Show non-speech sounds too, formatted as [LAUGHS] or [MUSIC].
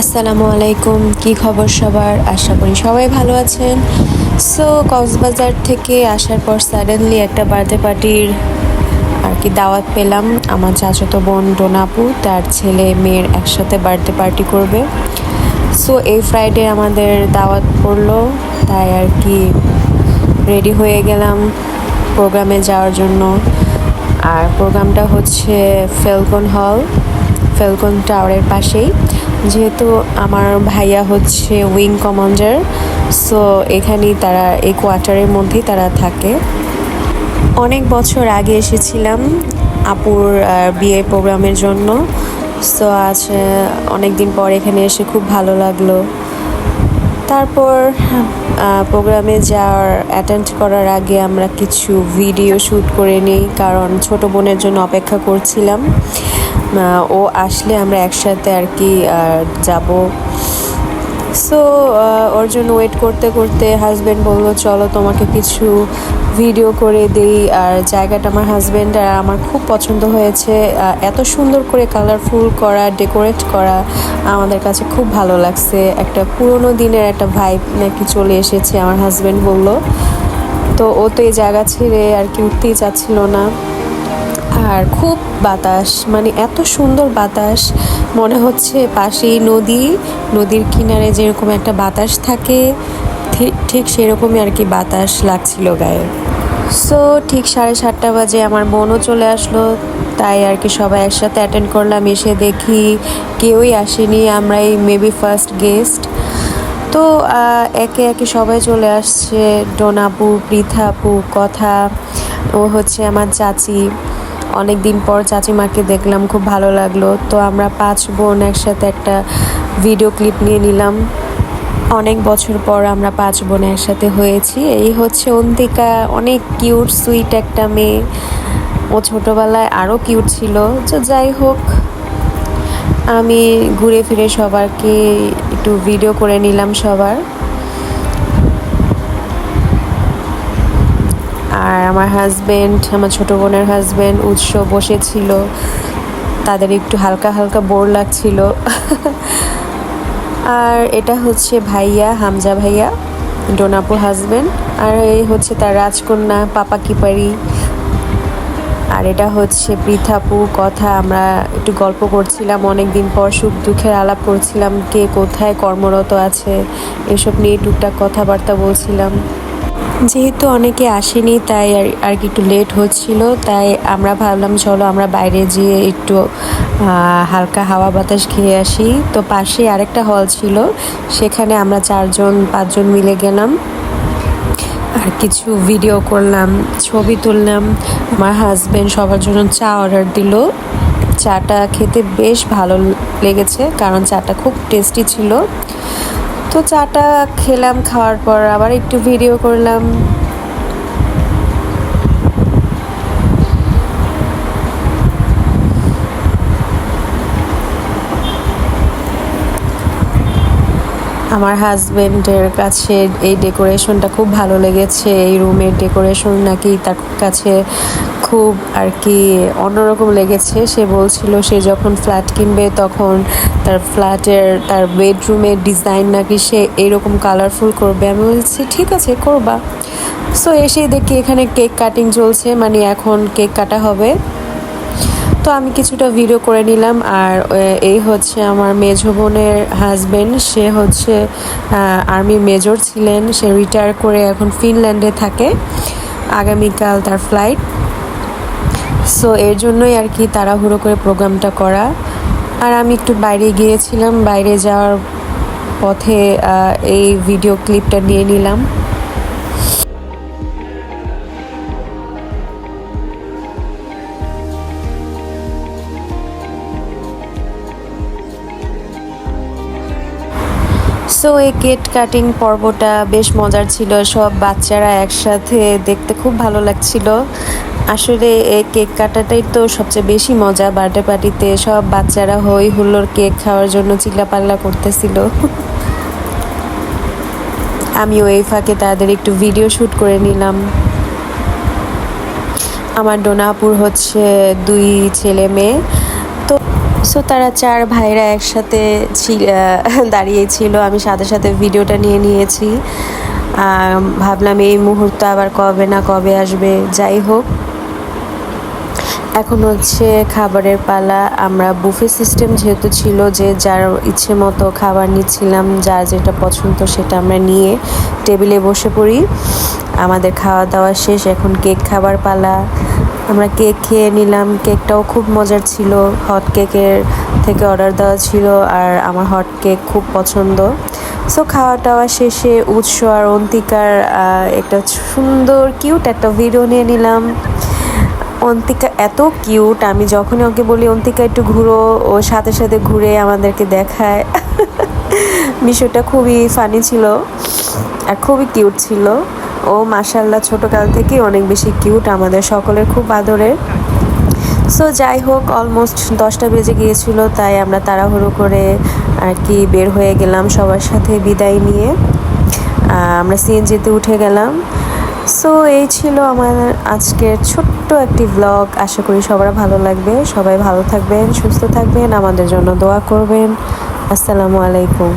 আসসালামু আলাইকুম, কি খবর সবার? আশা করি সবাই ভালো আছেন। সো কক্সবাজার থেকে আসার পর সাডেনলি একটা বার্থডে পার্টির আর কি দাওয়াত পেলাম। আমার চাচাতো বোন ডোনাপু তার ছেলে মেয়ের একসাথে বার্থডে পার্টি করবে। সো এই ফ্রাইডে আমাদের দাওয়াত পড়ল, তাই আর কি রেডি হয়ে গেলাম প্রোগ্রামে যাওয়ার জন্য। আর প্রোগ্রামটা হচ্ছে ফেলকন হল, ফেলকন টাওয়ারের পাশেই। যেহেতু আমার ভাইয়া হচ্ছে উইং কমান্ডার, সো এখানেই তারা এই কোয়ার্টারের মধ্যেই তারা থাকে। অনেক বছর আগে এসেছিলাম আপুর বিয়ের প্রোগ্রামের জন্য। সো আজ অনেক দিন পর এখানে এসে খুব ভালো লাগল। তারপর প্রোগ্রামে যাওয়ার অ্যাটেন্ড করার আগে আমরা কিছু ভিডিও শ্যুট করে নিই, কারণ ছোট বোনের জন্য অপেক্ষা করছিলাম। ও আসলে আমরা একসাথে আর কি যাব। সো ওর জন্য ওয়েট করতে করতে হাজব্যান্ড বলল, চলো তোমাকে কিছু ভিডিও করে দেই, আর জায়গাটা আমার হাজব্যান্ড আর আমার খুব পছন্দ হয়েছে। এত সুন্দর করে কালারফুল করা ডেকোরেট করা আমাদের কাছে খুব ভালো লাগছে। একটা পুরোনো দিনের একটা ভাইব নাকি চলে এসেছে, আমার হাজব্যান্ড বলল। তো ও তো এই জায়গা ছেড়ে আর কি উঠতেই চাচ্ছিল না। আর খুব বাতাস মানে এত সুন্দর বাতাস। মনে হচ্ছে পাশেই নদী, নদীর কিনারে যেরকম একটা বাতাস থাকে ঠিক- সেরকমই আর কি বাতাস লাগছিল গায়ে। সো ঠিক সাড়ে সাতটা বাজে আমার বোনও চলে আসলো। তাই আর কি সবাই একসাথে অ্যাটেন্ড করলাম, এসে দেখি কেউই আসেনি, আমরাই মেবি ফার্স্ট গেস্ট তো একে একে সবাই চলে আসছে, ডোনাপু, পৃথাপু, কথা, ও হচ্ছে আমার চাচি। অনেক দিন পর চাচিমাকে দেখলাম, খুব ভালো লাগল। তো আমরা পাঁচ বোন একসাথে একটা ভিডিও ক্লিপ নিয়ে নিলাম। অনেক বছর পর আমরা পাঁচ বোন একসাথে হয়েছি। এই হচ্ছে অন্তিকা, অনেক কিউট সুইট একটা মেয়ে। ও ছোটোবেলায় আরও কিউট ছিল। তো যাই হোক, আমি ঘুরে ফিরে সবারকে একটু ভিডিও করে নিলাম সবার। আর আমার হাজবেন্ড আমার ছোট বোনের হাজব্যান্ড উৎস বসেছিল। তাদের একটু হালকা হালকা বোর লাগছিল। [LAUGHS] আর এটা হচ্ছে ভাইয়া, হামজা ভাইয়া, ডোনাপু হাজবেন্ড আর এই হচ্ছে তার রাজকন্যা, পাপা কিপারি। আর এটা হচ্ছে পৃথাপু, কথা আমরা একটু গল্প করছিলাম অনেক দিন পর, সুখ দুঃখের আলাপ করছিলাম, কে কোথায় কর্মরত আছে, এসব নিয়ে টুকটাক কথাবার্তা বলছিলাম। যেহেতু অনেকে আসেনি, তাই আর কি একটু লেট হচ্ছিল, তাই আমরা ভাবলাম, চলো আমরা বাইরে গিয়ে একটু হালকা হাওয়া বাতাস খেয়ে আসি। তো পাশে আরেকটা হল ছিল। সেখানে আমরা চারজন, পাঁচজন মিলে গেলাম। আর কিছু ভিডিও করলাম, ছবি তুললাম। আমার হাজব্যান্ড সবার জন্য চা অর্ডার দিল। চাটা খেতে বেশ ভালো লেগেছে, কারণ চাটা খুব টেস্টি ছিল। তো চাটা খেলাম, খাওয়ার পর আবার একটু ভিডিও করলাম। আমার হাজবেন্ডের কাছে এই ডেকোরেশনটা খুব ভালো লেগেছে, এই রুমের ডেকোরেশন নাকি তার কাছে খুব আর কি অন্যরকম লেগেছে। সে বলছিল সে যখন ফ্ল্যাট কিনবে তখন তার ফ্ল্যাটের, তার বেডরুমের ডিজাইন নাকি সে এইরকম কালারফুল করবে। আমি বলছি, ঠিক আছে, করবা। সো এসেই দেখি এখানে কেক কাটিং চলছে মানে এখন কেক কাটা হবে। তো আমি কিছুটা ভিডিও করে নিলাম আর এই হচ্ছে আমার মেজো বোনের হাজবেন্ড সে হচ্ছে আর্মি মেজর ছিলেন। সে রিটায়ার করে এখন ফিনল্যান্ডে থাকে। আগামীকাল তার ফ্লাইট সো এর জন্যই আর কি তাড়াহুড়ো করে প্রোগ্রামটা করা। আর আমি একটু বাইরে গিয়েছিলাম। বাইরে যাওয়ার পথে এই ভিডিও ক্লিপটা নিয়ে নিলাম। সো এই কেক কাটিং পর্বটা বেশ মজার ছিল। সব বাচ্চারা একসাথে দেখতে খুব ভালো লাগছিল। আসলে এই কেক কাটাটাই তো সবচেয়ে বেশি মজা বার্থডে পার্টিতে। সব বাচ্চারা হই হুল্লোর কেক খাওয়ার জন্য চিল্লাপাল্লা করতেছিল। আমিও এই ফাঁকে তাদের একটু ভিডিও শ্যুট করে নিলাম। আমার ডোনাপুর হচ্ছে দুই ছেলে মেয়ে। সো তারা চার ভাইরা একসাথে দাঁড়িয়েছিল আমি সাথে সাথে ভিডিওটা নিয়ে নিয়েছি। ভাবলাম এই মুহূর্ত আবার কবে না কবে আসবে। যাই হোক, এখন হচ্ছে খাবারের পালা। আমরা বুফে সিস্টেম যেহেতু ছিল যে যার ইচ্ছে মতো খাবার নিচ্ছিলাম যার যেটা পছন্দ সেটা আমরা নিয়ে টেবিলে বসে পড়ি। আমাদের খাওয়া দাওয়া শেষ, এখন কেক খাবার পালা। আমরা কেক খেয়ে নিলাম। কেকটাও খুব মজার ছিল। হট কেকের থেকে অর্ডার দেওয়া ছিল আর আমার হট কেক খুব পছন্দ। সো খাওয়া টাওয়া শেষে উৎস আর অন্তিকার একটা সুন্দর কিউট একটা ভিডিও নিয়ে নিলাম। অন্তিকা এত কিউট আমি যখনই ওকে বলি, অন্তিকা, একটু ঘুরো। ও সাথে সাথে ঘুরে আমাদেরকে দেখায়। [LAUGHS] বিষয়টা খুবই ফানি ছিল আর খুবই কিউট ছিল। ও মাসাল্লাহ ছোটোকাল থেকে অনেক বেশি কিউট আমাদের সকলের খুব আদরের। সো যাই হোক অলমোস্ট দশটা বেজে গিয়েছিল, তাই আমরা তাড়াহুড়ো করে আর কি বের হয়ে গেলাম সবার সাথে বিদায় নিয়ে। আমরা সিএনজিতে উঠে গেলাম। সো এই ছিল আমার আজকের ছোট্ট একটি ব্লগ আশা করি সবার ভালো লাগবে। সবাই ভালো থাকবেন, সুস্থ থাকবেন। আমাদের জন্য দোয়া করবেন। আসসালামু আলাইকুম।